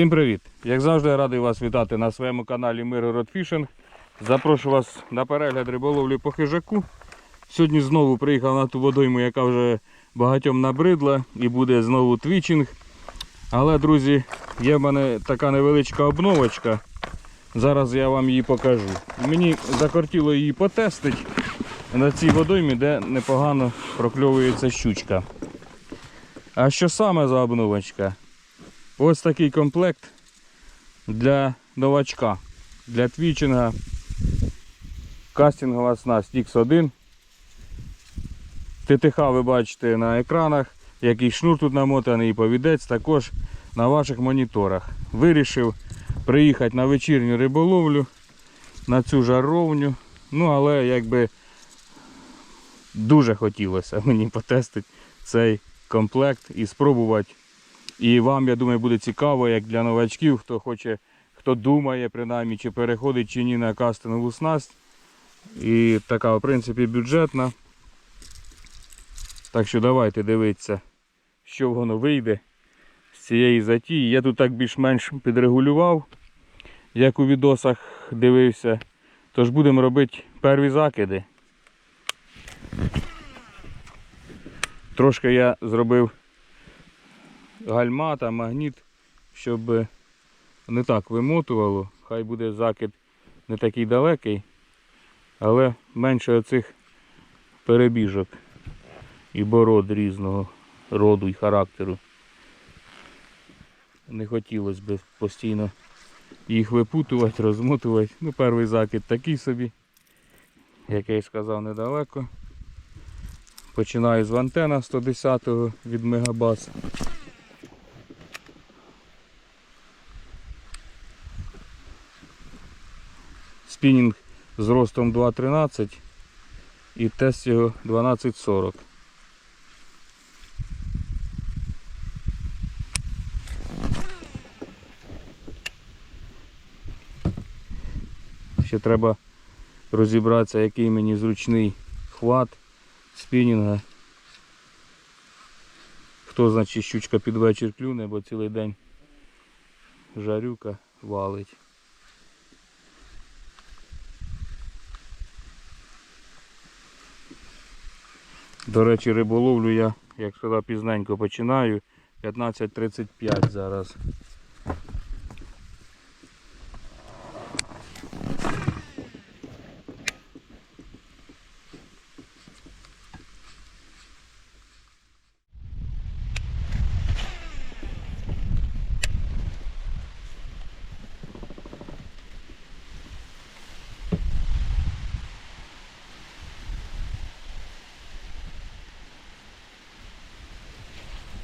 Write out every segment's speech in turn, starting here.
Всім привіт! Як завжди, радий вас вітати на своєму каналі Миргород Фішинг. Запрошую вас на перегляд риболовлі по хижаку. Сьогодні знову приїхав на ту водойму, яка вже багатьом набридла і буде знову твічинг. Але, друзі, є в мене така невеличка обновочка. Зараз я вам її покажу. Мені закортіло її потестити на цій водоймі, де непогано прокльовується щучка. А що саме за обновочка? Ось такий комплект для новачка, для твічинга. Кастингова снасть X1. ТТХ ви бачите на екранах, який шнур тут намотаний і повідець також на ваших моніторах. Вирішив приїхати на вечірню риболовлю, на цю жаровню. Ну, але якби дуже хотілося мені потестити цей комплект і спробувати і вам, я думаю, буде цікаво, як для новачків, хто хоче, хто думає, принаймні, чи переходить чи ні на кастингову снасть. І така, в принципі, бюджетна. Так що давайте дивитися, що воно вийде з цієї затії. Я тут так більш-менш підрегулював, як у відосах дивився. Тож будемо робити перві закиди. Трошки я зробив гальма та магніт, щоб не так вимотувало. Хай буде закид не такий далекий, але менше оцих перебіжок і бород різного роду і характеру. Не хотілося б постійно їх випутувати, розмотувати. Ну, перший закид такий собі, як я й сказав, недалеко. Починаю з антена 110 від Мегабас. Спінінг з ростом 2.13 і тест його 12.40. Ще треба розібратися, який мені зручний хват спінінга. Хто значить щучка під вечір клюне, бо цілий день жарюка валить. До речі, риболовлю я, як сказав, пізненько починаю. 15.35 зараз.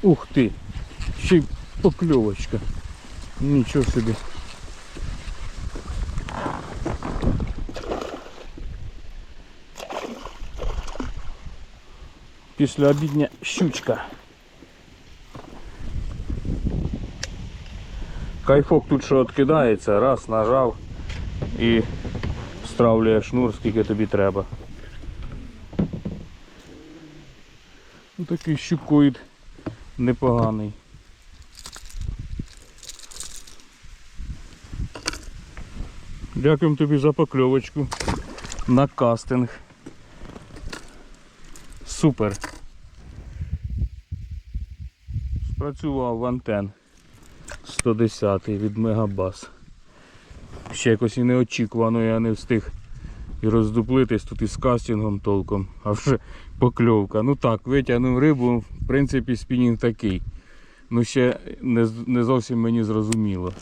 Ух ти! Ще й покльовочка. Нічого собі. Після обідня щучка. Кайфок тут що відкидається, раз нажав і стравлює шнур, скільки тобі треба. Ну, такий щукоїд непоганий. Дякуємо тобі за покльовочку на кастинг. Супер. Спрацював антен 110 від Мегабас. Ще якось і неочікувано я не встиг і роздуплитись тут із кастингом толком, а вже покльовка. Ну так, витягнув рибу, в принципі, спінінг такий. Ну ще не, не зовсім мені зрозуміло.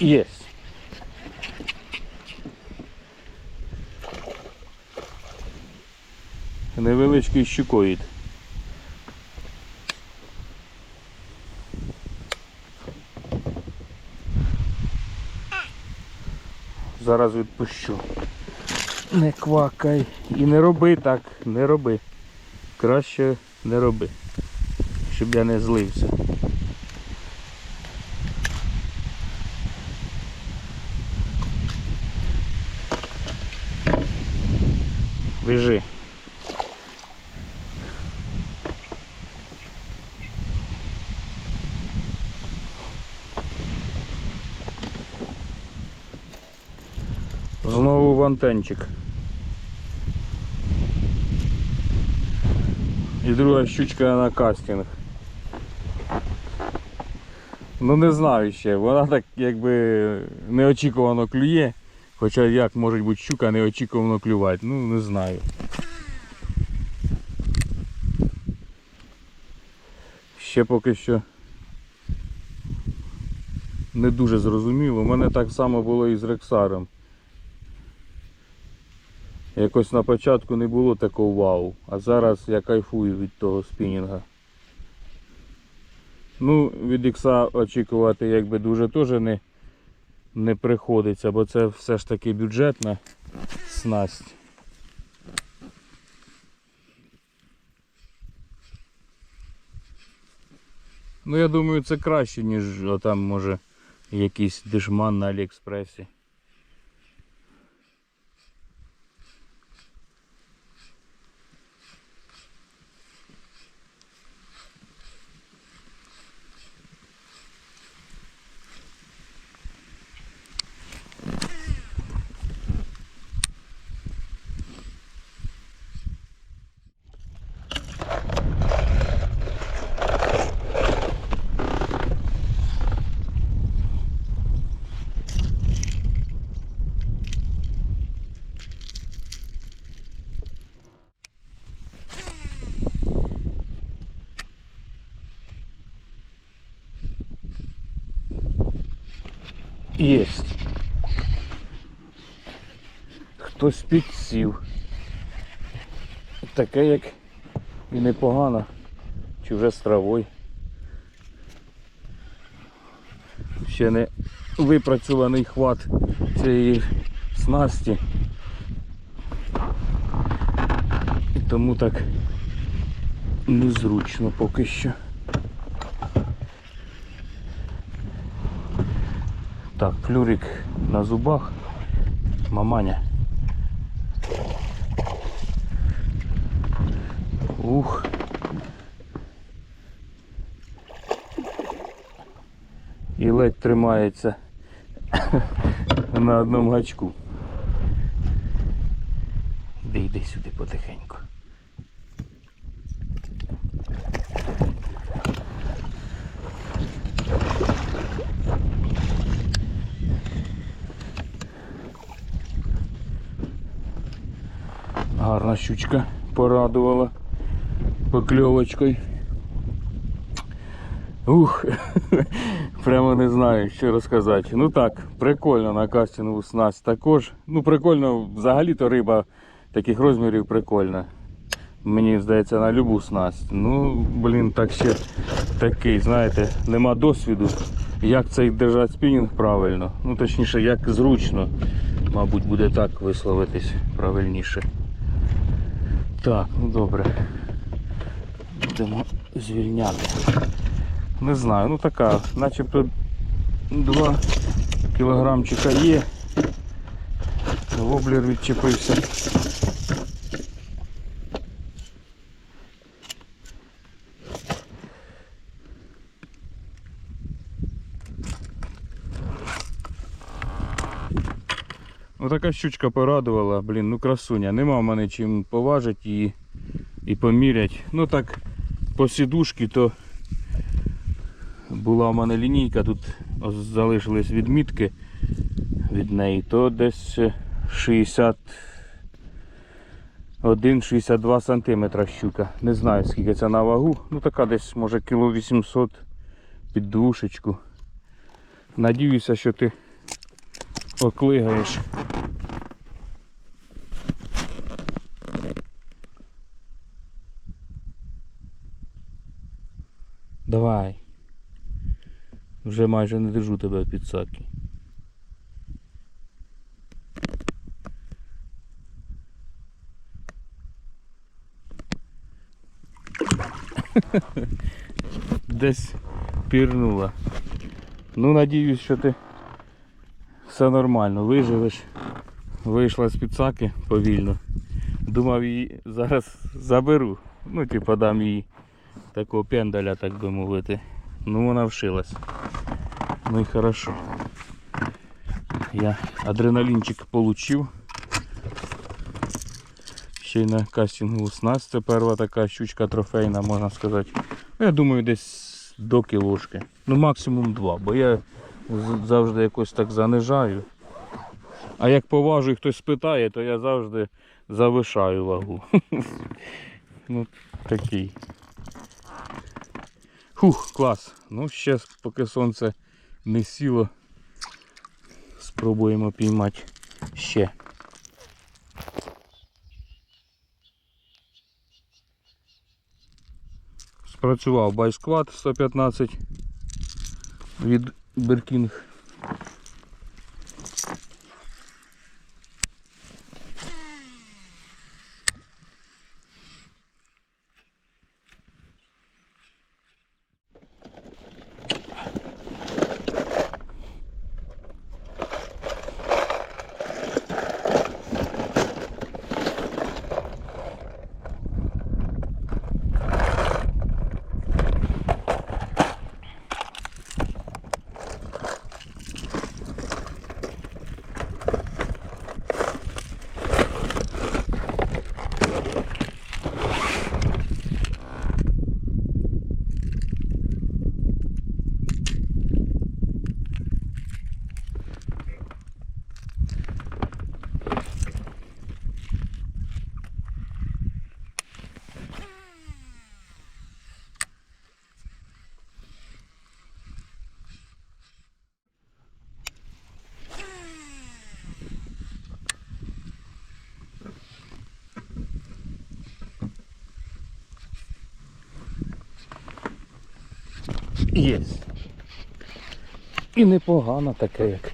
Єсть. Невеличкий щукоїд. Зараз відпущу. Не квакай. І не роби так, не роби. Краще не роби. Щоб я не злився. Біжи. Знову вантенчик. І друга щучка на кастинг. Ну не знаю ще, вона так якби неочікувано клює. Хоча як може бути щука неочікувано клювати, ну не знаю. Ще поки що не дуже зрозуміло. У мене так само було і з Рексаром. Якось на початку не було такого вау, а зараз я кайфую від того спінінга. Ну, від ікса очікувати якби дуже теж не, не приходиться, бо це все ж таки бюджетна снасть. Ну я думаю це краще, ніж там може якийсь дешман на Аліекспресі. Єсть. Хтось підсів. Таке як і непогано. Чи вже з травою. Ще не випрацьований хват цієї снасті. І тому так незручно поки що. Так, флюрик на зубах. Маманя. Ух. І ледь тримається на одному гачку. Іди, йди сюди потихеньку. Щучка порадувала покльовочкою. Ух, прямо не знаю, що розказати. Ну так, прикольно на кастингу снасть також. Ну прикольно, взагалі-то риба таких розмірів прикольна. Мені здається, на любу снасть. Ну, блін, так ще такий, знаєте, нема досвіду. Як цей держати спінінг правильно. Ну точніше, як зручно. Мабуть, буде так висловитись правильніше. Так, ну добре. Будемо звільняти. Не знаю, ну така, начебто 2 кілограмчика є. Воблер відчепився. Ну така щучка порадувала, блін, ну красуня. Нема в мене чим поважити її і поміряти. Ну так, по сідушки то була в мене лінійка, тут залишились відмітки від неї, то десь 61-62 см щука. Не знаю скільки це на вагу. Ну така десь може кіло 800 під двушечку. Надіюся, що ти оклигаєш. Давай. Вже майже не держу тебе під підсадці. Десь пірнула. Ну надіюсь, що ти все нормально, виживеш. Вийшла з під саки повільно. Думав її зараз заберу. Ну типу дам її такого пендаля, так би мовити. Ну вона вшилась. Ну і хорошо. Я адреналінчик получив. Ще й на кастингу снасть. Це перша така щучка трофейна, можна сказати. Ну, я думаю, десь до кілошки. Ну максимум два, бо я завжди якось так занижаю. А як поважу і хтось спитає, то я завжди завишаю вагу. ну, такий. Фух, клас. Ну, ще поки сонце не сіло. Спробуємо піймати ще. Спрацював байсквад 115 від Беркінг. Є. І непогано таке як.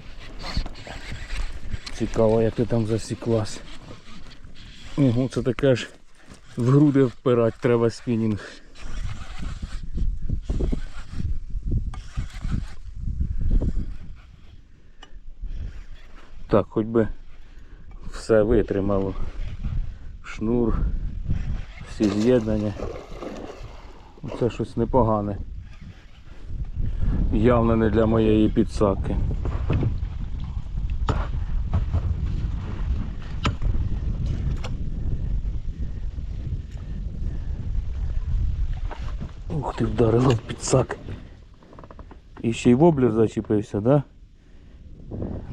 Цікаво, як ти там засіклась. Ого, це таке ж в груди впирати треба спінінг. Так, хоч би все витримало. Шнур, всі з'єднання. Це щось непогане. Явно не для моєї підсаки. Ух ти, вдарило в підсак. І ще й воблер зачепився, да?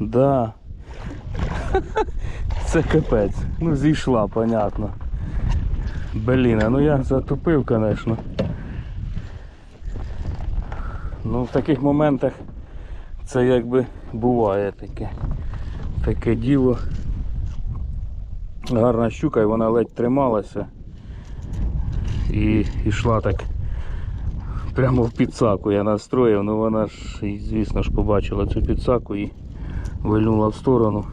Да. Це капець. Ну зійшла, понятно. Блін, ну я затупив, звісно. Ну в таких моментах це якби буває таке. Таке діло. Гарна щука і вона ледь трималася. І йшла так прямо в підсаку я настроїв, ну вона ж, звісно ж, побачила цю підсаку і вильнула в сторону,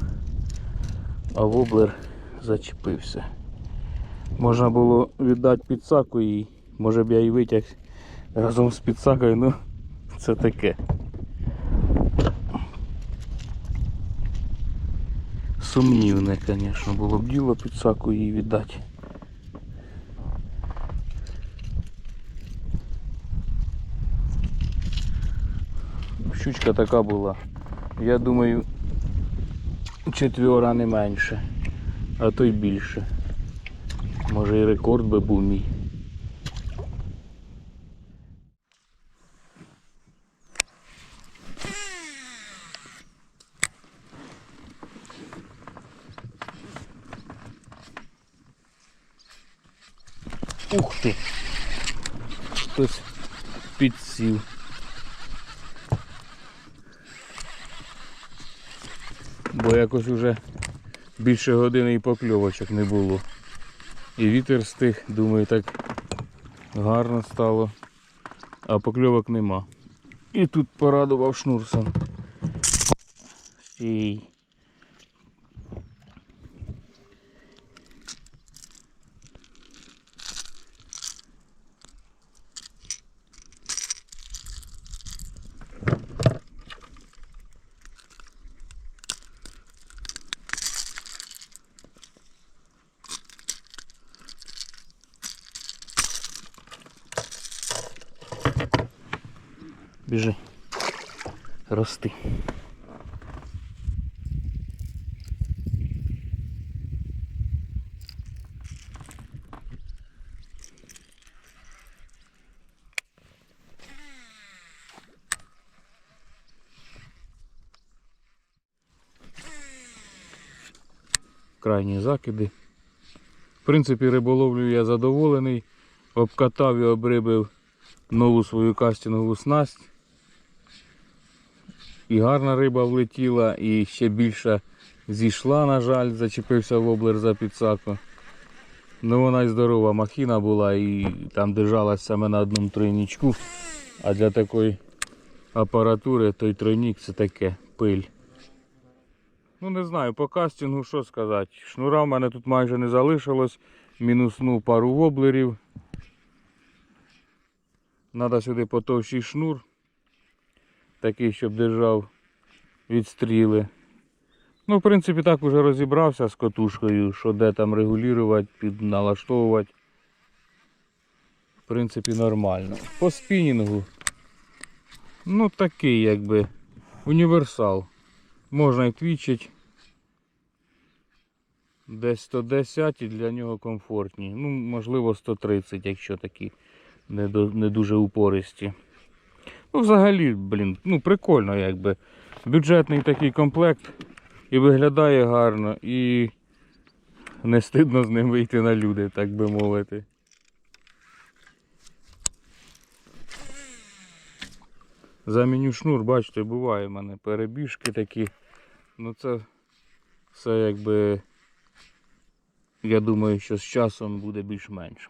а воблер зачепився. Можна було віддати підсаку і може б я і витяг разом з підсакою, ну це таке. Сумнівне, звісно, було б діло підсаку їй віддати. Щучка така була. Я думаю, четвера не менше, а то й більше. Може і рекорд би був мій. Ух ти! Хтось підсів. Бо якось уже більше години і покльовочок не було. І вітер стих, думаю, так гарно стало, а покльовок нема. І тут порадував шнурсон. Стій. Біжи. Рости. Крайні закиди. В принципі, риболовлю я задоволений. Обкатав і обрибив нову свою кастингову снасть. І гарна риба влетіла, і ще більше зійшла, на жаль, зачепився воблер за підсаку. Ну вона й здорова махіна була і там держалась саме на одному тройнічку. А для такої апаратури той тройнік це таке пиль. Ну не знаю, по кастингу що сказати. Шнура в мене тут майже не залишилось. Мінуснув пару воблерів. Надо сюди потовщий шнур. Такий, щоб держав відстріли. Ну, в принципі, так уже розібрався з котушкою, що де там регулювати, підналаштовувати. В принципі, нормально. По спінінгу. Ну, такий, якби, універсал. Можна і твічить. Десь 110 і для нього комфортні. Ну, можливо, 130, якщо такі не, дуже упористі. Ну, взагалі, блін, ну прикольно, якби. Бюджетний такий комплект. І виглядає гарно, і не стидно з ним вийти на люди, так би мовити. Заміню шнур, бачите, буває в мене перебіжки такі. Ну це все якби, я думаю, що з часом буде більш-менш.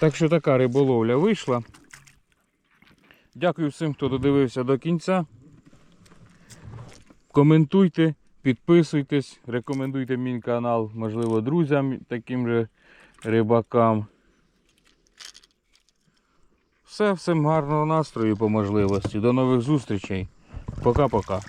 Так що така риболовля вийшла. Дякую всім, хто додивився до кінця. Коментуйте, підписуйтесь, рекомендуйте мій канал, можливо, друзям, таким же рибакам. Все, всім гарного настрою по можливості. До нових зустрічей. Пока-пока.